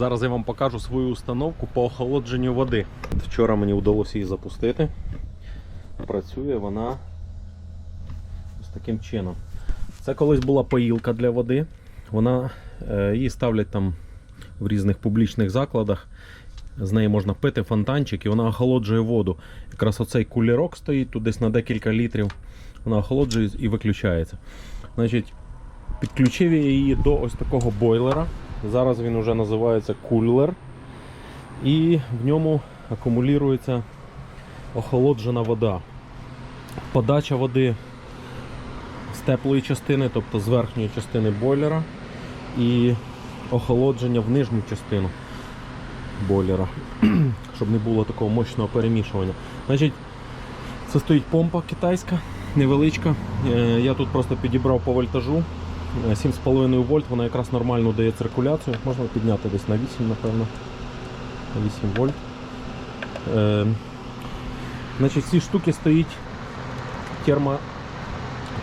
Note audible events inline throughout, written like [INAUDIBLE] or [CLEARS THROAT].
Зараз я вам покажу свою установку по охолодженню води. Вчора мені вдалося її запустити. Працює вона ось таким чином. Це колись була поїлка для води. Вона, е, її ставлять там в різних публічних закладах. З неї можна пити фонтанчик і вона охолоджує воду. Якраз оцей кулірок стоїть тут десь на декілька літрів. Вона охолоджує і виключається. Значить, підключив я її до ось такого бойлера. Зараз він вже називається кулер. І в ньому акумулюється охолоджена вода. Подача води з теплої частини, тобто з верхньої частини бойлера, і охолодження в нижню частину бойлера, [CLEARS THROAT] щоб не було такого мощного перемішування. Значить, це стоїть помпа китайська, невеличка. Е, Я тут просто підібрав по вольтажу. Е, 7,5 вольт, вона якраз нормально дає циркуляцію. Можна підняти десь на 8, напевно. На 8 вольт. Е, значить, в цій штуки стоїть термо,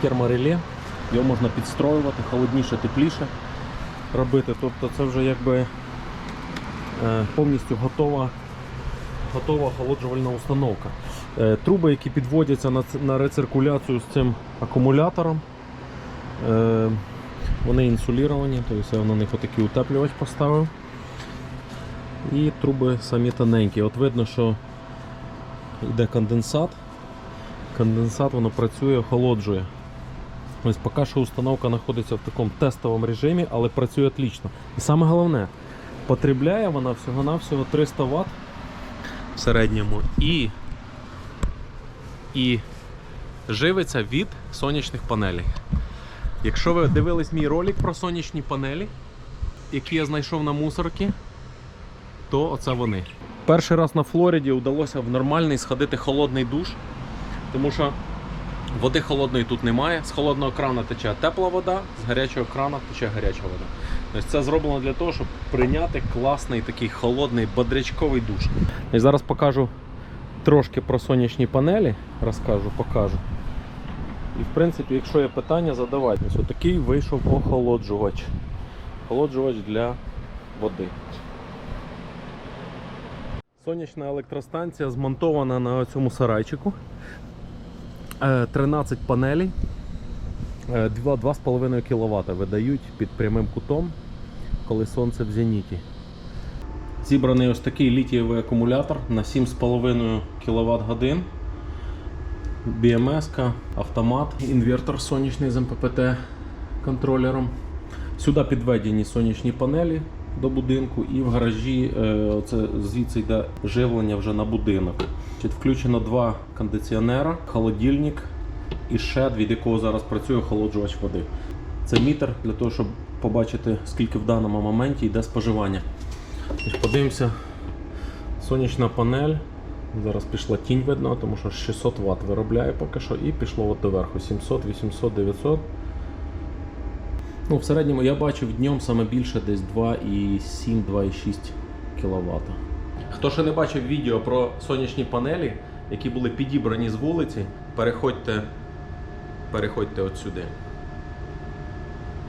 термореле. Його можна підстроювати, холодніше, тепліше робити. Тобто це вже якби е, повністю готова, готова охолоджувальна установка. Е, Труби, які підводяться на, на рециркуляцію з цим акумулятором. Е, Вони інсуліровані, тобто я на них отакий утеплювач поставив. І труби самі тоненькі. От видно, що йде конденсат. Конденсат воно працює, охолоджує. Ось поки що установка знаходиться в такому тестовому режимі, але працює отлично. І саме головне, потребляє вона всього-навсього 300 Вт в середньому і, і живиться від сонячних панелей. Якщо ви дивились мій ролик про сонячні панелі, які я знайшов на мусорці, то оце вони. Перший раз на Флориді вдалося в нормальний сходити холодний душ, тому що води холодної тут немає. З холодного крана тече тепла вода, з гарячого крана тече гаряча вода. Тобто це зроблено для того, щоб прийняти класний такий холодний бодрячковий душ. І зараз покажу трошки про сонячні панелі, розкажу, покажу. І в принципі, якщо є питання, задавайте. Ось такий вийшов охолоджувач. Охолоджувач для води. Сонячна електростанція змонтована на цьому сарайчику. Е, 13 панелей. Е, 2,5 кВт видають під прямим кутом, коли сонце в зеніті. Зібраний ось такий літієвий акумулятор на 7,5 кВт годин. BMS, автомат, інвертор сонячний з МППТ контролером. Сюди підведені сонячні панелі до будинку і в гаражі е, оце, звідси йде живлення вже на будинок. Включено два кондиціонера, холодильник і шед, від якого зараз працює охолоджувач води. Це мітер для того, щоб побачити, скільки в даному моменті йде споживання. Подивимося, сонячна панель. Зараз пішла тінь видно, тому що 600 Вт виробляє поки що і пішло от доверху 700, 800, 900. Ну, в середньому я бачив днем саме більше десь 2,7-2,6 кВт. Хто ще не бачив відео про сонячні панелі, які були підібрані з вулиці, переходьте, переходьте от сюди.